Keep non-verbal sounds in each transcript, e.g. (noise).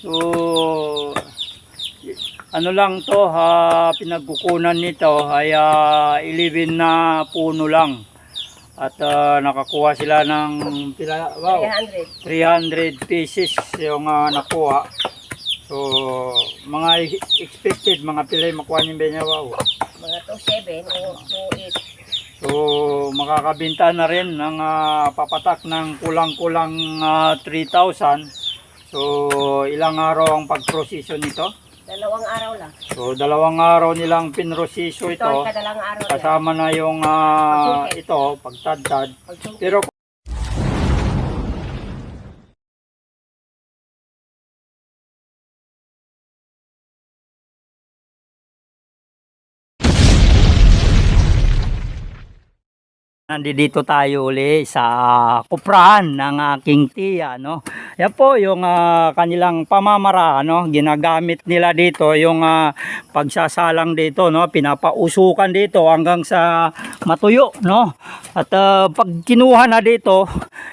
So, ano lang to, ha, pinagkukunan nito ay ah, 11 na puno lang. At ah, nakakuha sila ng pila, wow, 300. 300 pieces yung ah, nakuha. So, mga expected, mga pilay makuha ni Benya, wow. Mga 2.7 o 2.8. So, makakabinta na rin ng ah, papatak ng kulang-kulang ah, 3,000. So, ilang araw ang pag-procession nito? Dalawang araw lang. So, dalawang araw nilang pinroseso Ito ito. kadalang araw. Kasama na yung ah, Pagsungkit. ito, pagtadtad. Pagsungkit. Pero Nandito tayo uli sa kuprahan ng aking tiya, no? Yan po yung ah, kanilang pamamaraan, no? Ginagamit nila dito yung ah, pagsasalang dito, no? Pinapausukan dito hanggang sa matuyo, no? At ah, pag kinuha na dito,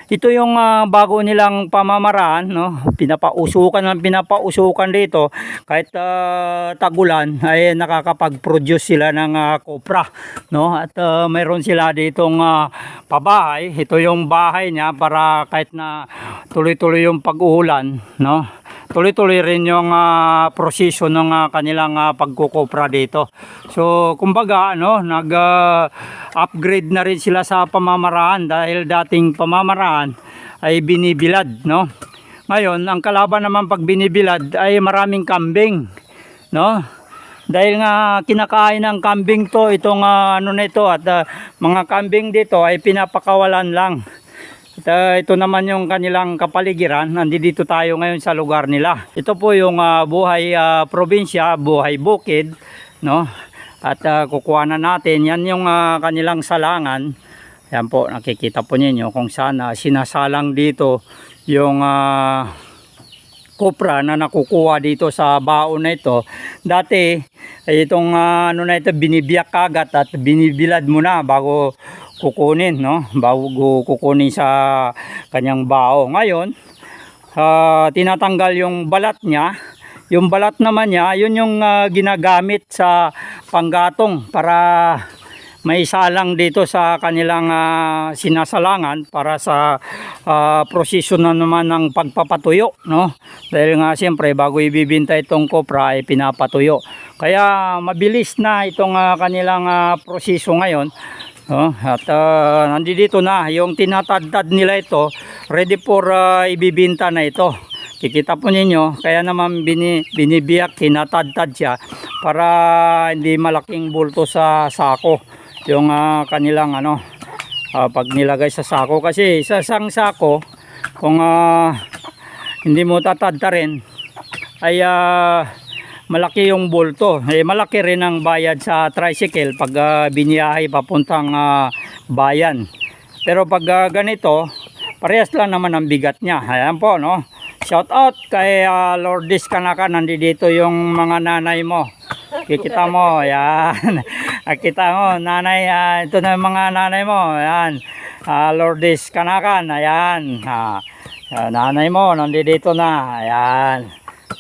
ito yung ah, bago nilang pamamaraan, no? Pinapausukan ng pinapausukan dito kahit ah, tagulan ay nakakapag-produce sila ng ah, kopra, no? At ah, mayroon sila ditong ah, pabahay. Ito yung bahay niya para kahit na tuloy-tuloy yung pag-uulan, no? Tuloy-tuloy rin yung ah, proseso ng ah, kanilang ah, pagkukopra dito. So, kumbaga, no, nag-upgrade na rin sila sa pamamaraan dahil dating pamamaraan ay binibilad, no? Ngayon, ang kalaban naman pag binibilad ay maraming kambing, no? Dahil nga kinakain ng kambing to, itong ah, ano na ito at ah, mga kambing dito ay pinapakawalan lang. At ah, ito naman yung kanilang kapaligiran. Nandito tayo ngayon sa lugar nila. Ito po yung ah, buhay ah, probinsya, buhay bukid, no? At ah, kukuha na natin. Yan yung ah, kanilang salangan. Yan po, nakikita po ninyo kung saan ah, sinasalang dito yung ah, kopra na nakukuha dito sa baon na ito. Dati, ay itong ah, ano na ito, binibiyak kagat at binibilad mo na bago kukunin, no? Bago kukunin sa kanyang bao. Ngayon, ah, tinatanggal yung balat niya. Yung balat naman niya, yun yung ah, ginagamit sa panggatong para may salang dito sa kanilang ah, sinasalangan para sa uh, proseso na naman ng pagpapatuyo no? Dahil nga siyempre bago ibibinta itong kopra ay pinapatuyo. Kaya mabilis na itong ah, kanilang ah, proseso ngayon no? at uh, nandito na yung tinatadtad nila ito ready for ah, ibibinta na ito. Kikita po ninyo, kaya naman bini, binibiyak, tinatadtad siya para hindi malaking bulto sa sako yung ah, kanilang ano ah, pag nilagay sa sako. Kasi sa isang sako kung ah, hindi mo tatadta rin ay ah, malaki yung bulto. Eh, malaki rin ang bayad sa tricycle pag ah, biniyahe papuntang ah, bayan. Pero pag ah, ganito parehas lang naman ang bigat niya. Ayan po no? Shout out kay uh, Lourdes Kanaka nandito yung mga nanay mo kikita mo yan (laughs) Nakita mo, nanay, ah, ito na yung mga nanay mo. Ayan. Ah, Lourdes Kanakan. Ayan. Ah, nanay mo, nandito na. Ayan.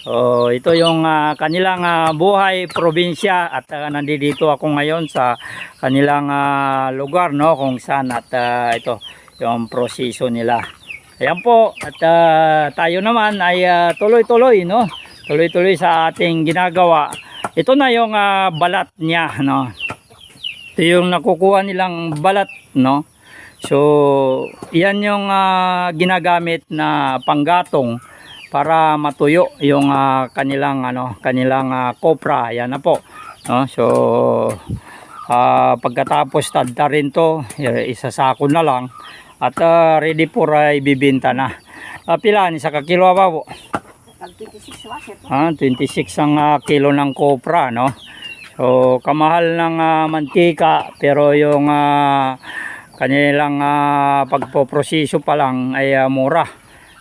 So, ito yung ah, kanilang ah, buhay probinsya at ah, nandito ako ngayon sa kanilang ah, lugar no kung saan at ah, ito yung proseso nila. Ayan po at ah, tayo naman ay tuloy-tuloy no. Tuloy-tuloy sa ating ginagawa. Ito na yung ah, balat niya no. Ito yung nakukuha nilang balat, no? So, yan yung ah, ginagamit na panggatong para matuyo yung ah, kanilang ano, kanilang ah, kopra. Yan na po. No? So, ah, pagkatapos tadta rin to, isasako na lang at ah, ready for ah, ibibinta na. Uh, pila ni sa kakilo ba po? Pag 26 wasit. Ah, 26 ang ah, kilo ng kopra, no? So, kamahal ng ah, mantika pero yung ah, kanilang uh, pagpoproseso pa lang ay ah, mura,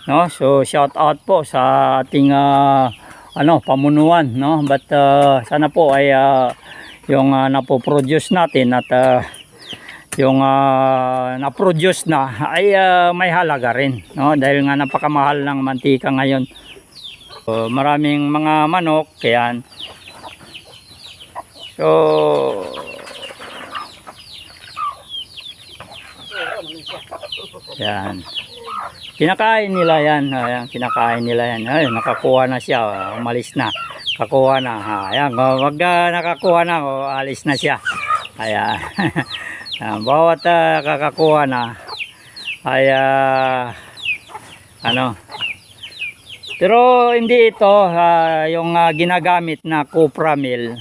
no? So, shout out po sa ating ah, ano, pamunuan, no? But ah, sana po ay ah, yung uh, napoproduce natin at ah, yung ah, na-produce na ay ah, may halaga rin, no? Dahil nga napakamahal ng mantika ngayon. So, maraming mga manok, yan. So, yan. Kinakain nila yan. Ayan, kinakain nila yan. Ay, nakakuha na siya. Umalis na. Kakuha na. Ayan, wag uh, nakakuha na. oh, alis na siya. Ayan. Ayan, (laughs) bawat ah, kakakuha na ay ah, ano pero hindi ito ah, yung ah, ginagamit na copra mill.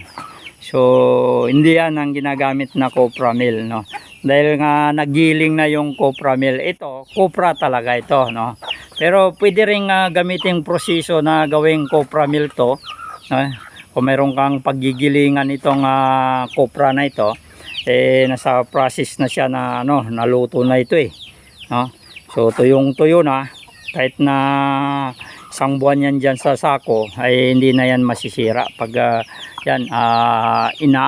So hindi yan ang ginagamit na copra mill no? Dahil nga nagiling na yung copra mill. Ito copra talaga ito no? Pero pwede ring ah, gamitin proseso na gawing copra mill to no? kung meron kang paggigilingan itong ah, copra na ito eh nasa process na siya na ano naluto na ito eh no? So tuyong tuyo na. Kahit na isang buwan yan dyan sa sako ay hindi na yan masisira. Pag ah, yan ah, ina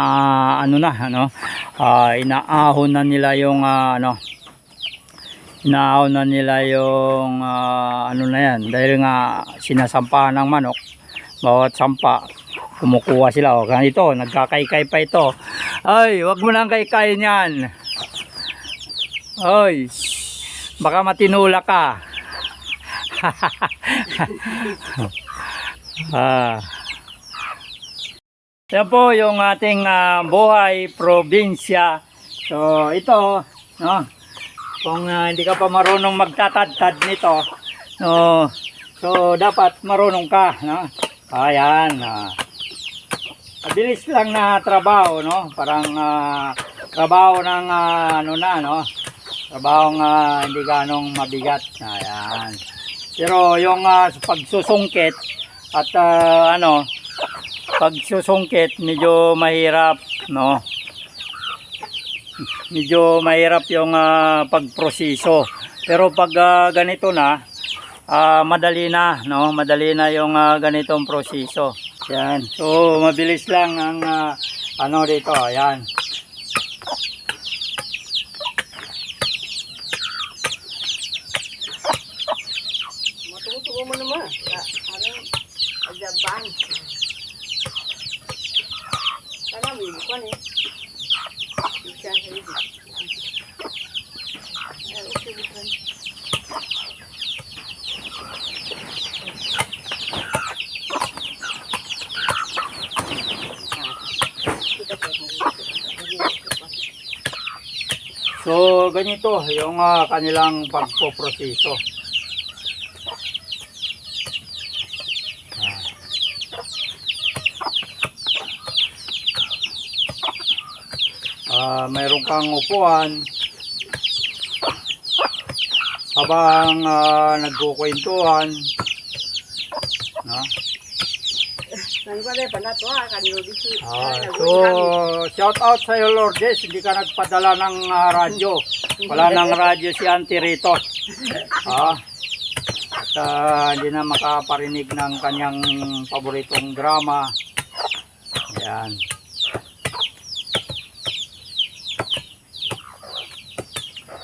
ano na ano ah, inaahon na nila yung ah, ano inaahon na nila yung ah, ano na yan. Dahil nga sinasampahan ng manok bawat sampa kumukuha sila. O ganito nagkakaykay pa ito. Ay wag mo nang kaykay niyan. Ay baka matinula ka ah yan po yung ating ah, buhay probinsya so ito no kung ah, hindi ka pa marunong magtatadtad nito no so dapat marunong ka no ayan ah. Mabilis lang na trabaho, no? Parang ah, trabaho ng ah, ano na, no? Trabaho nga hindi ganong mabigat. Ayan. Pero yung ah, pagsusungkit at ah, ano, pagsusungkit medyo mahirap, no? Medyo mahirap yung ah, pagproseso. Pero pag ah, ganito na, ah, madali na, no? Madali na yung ah, ganitong proseso. Yan. So, mabilis lang ang ah, ano dito. Yan. Matutuwa mo naman. Sa, ano, agabang. Sana, may bukan eh. Bisa, hindi. Ay, okay, bukan. So, ganito yung ah, kanilang pagpoproseso. Ah, mayroon kang upuan habang ah, nagkukwentuhan. No? Nang pa rin pala to ha, kanino di si. Ah, so, shout out sa iyo Lourdes, hindi ka nagpadala ng ah, radyo. Wala nang radyo si Auntie rito. (laughs) Ah, at ah, hindi na makaparinig ng kanyang paboritong drama. Ayan.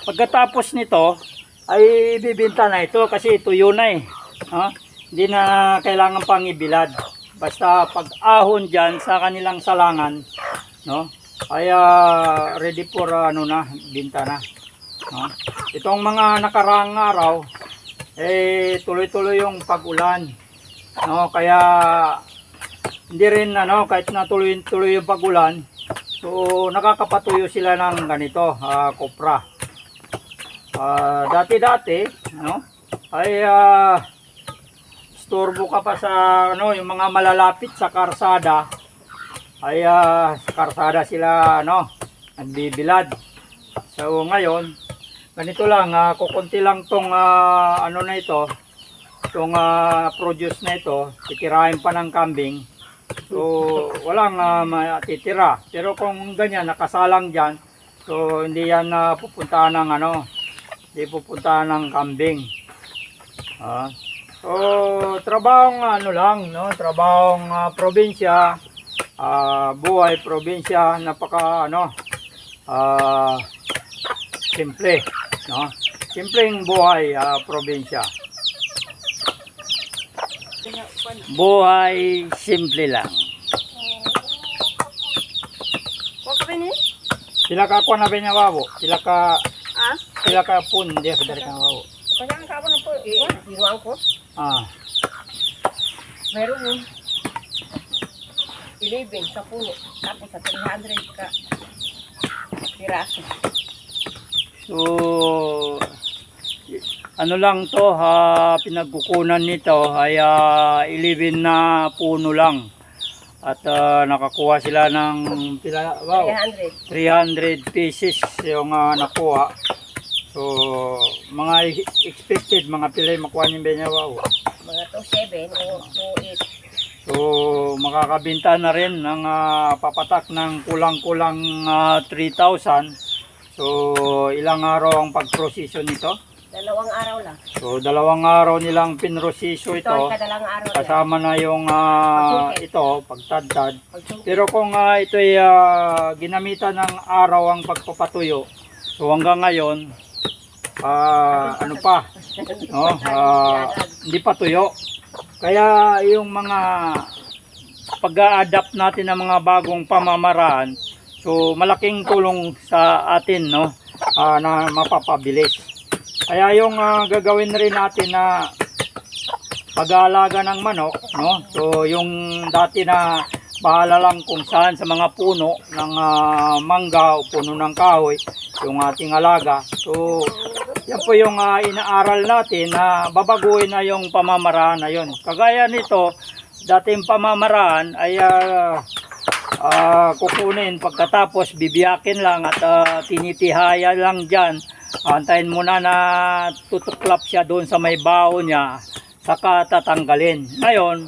Pagkatapos nito, ay ibibinta na ito kasi tuyo na eh. Ha? Hindi na kailangan pang ibilad. Basta pag ahon dyan sa kanilang salangan, no? ay ah, ready for ano na, binta na. No? Itong mga nakaraang araw, eh tuloy-tuloy yung pag-ulan. No, kaya hindi rin ano, kahit na tuloy-tuloy yung pag-ulan, so nakakapatuyo sila ng ganito, ah, kopra. Ah, dati-dati, ano, ay ah, istorbo ka pa sa ano, yung mga malalapit sa karsada. Ay ah, sa karsada sila ano, nagbibilad. So ngayon, ganito lang, ah, kukunti lang tong ah, ano na ito, tong ah, produce na ito, titirahin pa ng kambing. So walang ah, matitira. Pero kung ganyan, nakasalang dyan, so hindi yan na pupuntahan ng ano, hindi pupuntahan ng kambing. Ah. So, trabahong ano lang, no? Trabahong ah, probinsya, ah, buhay probinsya, napaka ano, ah, simple, no? Simpleng buhay ah, probinsya. Buhay simple lang. Sila ka kuha na ba niya wawo? Sila ka, Ah? sila ka pun, hindi ako dali ka wawo. Kaya ang kabo na po. Eh, hinuang ko. Ah, Meron yun. 11 sa puno. Tapos sa 300 ka. Piraso. so, ano lang to, ha, pinagkukunan nito ay ah, 11 na puno lang. At ah, nakakuha sila ng pila, wow, 300. 300 pieces yung ah, nakuha. So, mga expected, mga pilay makuha ni Benya wow. Mga 2.7 o 2.8. So, makakabinta na rin ng ah, papatak ng kulang-kulang ah, 3,000. So, ilang araw ang pagprosesyo nito? Dalawang araw lang. So, dalawang araw nilang pinrosesyo Ito ito. kadalang araw lang. Kasama na yung ah, ito, pagtadtad. Pero kung ah, ito ay ah, ginamitan ng araw ang pagpapatuyo, so hanggang ngayon, ah, ano pa, no? Ah, hindi pa tuyo. Kaya yung mga pag-a-adapt natin ng mga bagong pamamaraan, so malaking tulong sa atin, no? Ah, na mapapabilis. Kaya yung ah, gagawin rin natin na pag-aalaga ng manok, no? So yung dati na bahala lang kung saan sa mga puno ng ah, mangga o puno ng kahoy, yung ating alaga. So yan po yung ah, inaaral natin na babaguhin na yung pamamaraan na yun. Kagaya nito, dating pamamaraan ay ah, ah, kukunin pagkatapos bibiyakin lang at ah, tinitihaya lang dyan. Antayin muna na tutuklap siya doon sa may baon niya saka tatanggalin. Ngayon,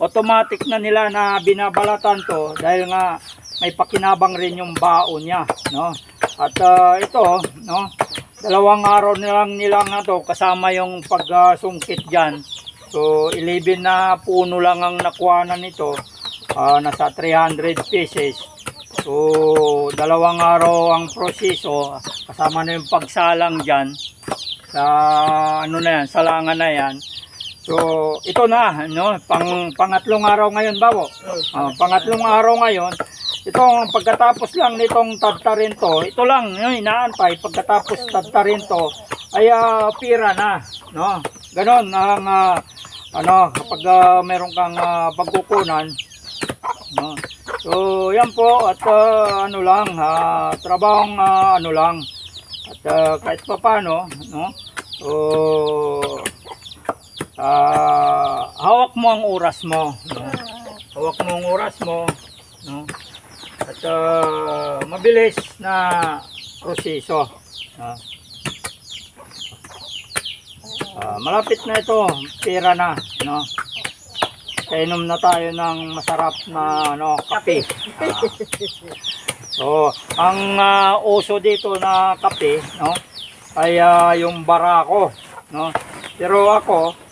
automatic na nila na binabalatan to dahil nga may pakinabang rin yung baon niya, no? At ah, ito, no? Dalawang araw na lang nila nga to kasama yung pagsungkit diyan. So 11 na puno lang ang nakuhanan nito. Ah, nasa 300 pieces. So dalawang araw ang proseso kasama na yung pagsalang diyan sa ano na yan, salangan na yan. So, ito na, no? Pang, pangatlong araw ngayon, bawo. Ah, pangatlong araw ngayon, itong pagkatapos lang nitong tadtarin to, ito lang, no, inaantay, pagkatapos tadtarin to, ay ah, pira na, no? Ganon ang, ah, ano, kapag ah, meron kang ah, pagkukunan, no? So, yan po, at ah, ano lang, ah, trabahong ah, ano lang, at ah, kahit pa paano, no? So, ah, hawak mo ang oras mo. No? Hawak mo ang oras mo. No? At ah, mabilis na proseso. No? Ah, malapit na ito. Pira na. No? Kainom na tayo ng masarap na ano, kape. Ah. So, ang ah, uso dito na kape, no? ay ah, yung barako, no? Pero ako,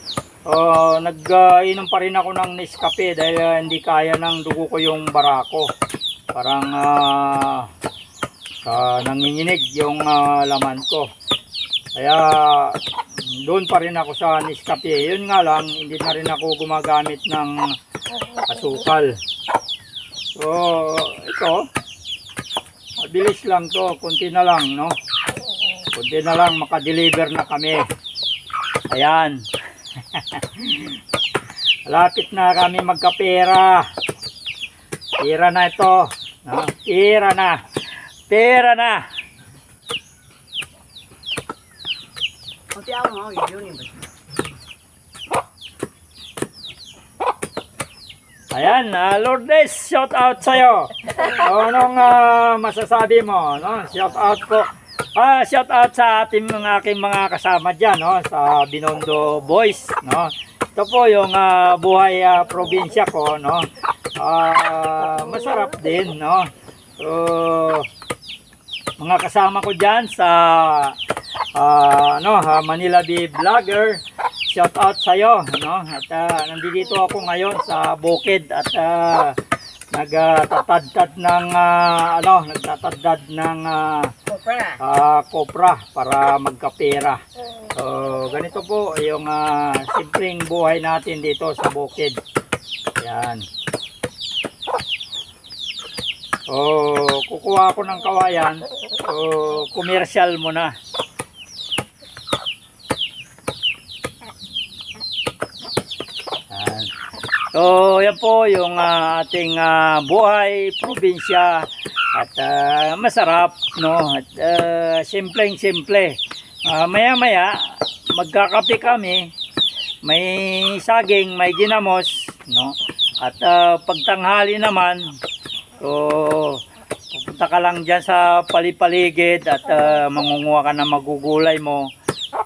uh, nag-inom pa rin ako ng Nescafe dahil ah, hindi kaya ng dugo ko yung barako. Parang ah, ah, nanginginig yung ah, laman ko. Kaya doon pa rin ako sa Nescafe. Yun nga lang, hindi na rin ako gumagamit ng asukal. So, ito, mabilis lang to, kunti na lang, no? Kunti na lang makadeliver na kami. Ayan. (laughs) Malapit na kami magkapera. Pera na ito. No? Pera na. Pera na. Ayan, uh, Lourdes, shout out sa'yo. (laughs) Anong ah, masasabi mo? No? Shout out po. Ah, shout out sa ating mga aking mga kasama diyan, no, sa Binondo Boys, no. Ito po yung ah, buhay ah, probinsya ko, no. Ah, masarap din, no. So, mga kasama ko diyan sa ah, ano, ha, Manila Bee Vlogger. Shout out sa iyo, no. At ah, nandito ako ngayon sa Bukid at ah, nagtatadtad ng ah, ano, nagtatadtad ng ah, Kopra. ah, kopra para magkapera. So, ganito po yung ah, simpleng buhay natin dito sa bukid. Yan. So, kukuha ako ng kawayan. So, commercial muna. So, yan po yung ah, ating ah, buhay, probinsya at ah, masarap, no? At ah, simpleng-simple. Ah, maya-maya, magkakape kami, may saging, may ginamos, no? At ah, pagtanghali naman, so pupunta ka lang dyan sa palipaligid at ah, mangunguha ka ng magugulay mo.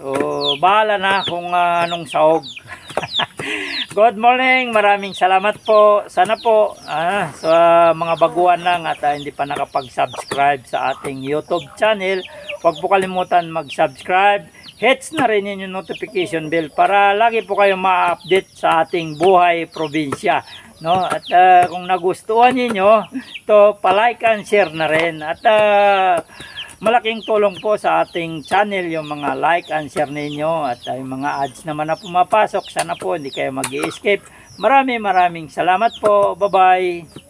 So, bahala na kung ah, anong sahog. Good morning, maraming salamat po. Sana po ah, sa mga baguhan lang at ah, hindi pa nakapag-subscribe sa ating YouTube channel, huwag po kalimutan mag-subscribe. Hits na rin yun yung notification bell para lagi po kayo ma-update sa ating buhay probinsya. No? At ah, kung nagustuhan niyo to pa-like and share na rin. At ah, malaking tulong po sa ating channel yung mga like and share ninyo at uh, yung mga ads naman na pumapasok. Sana po hindi kayo mag escape marami maraming salamat po. Bye bye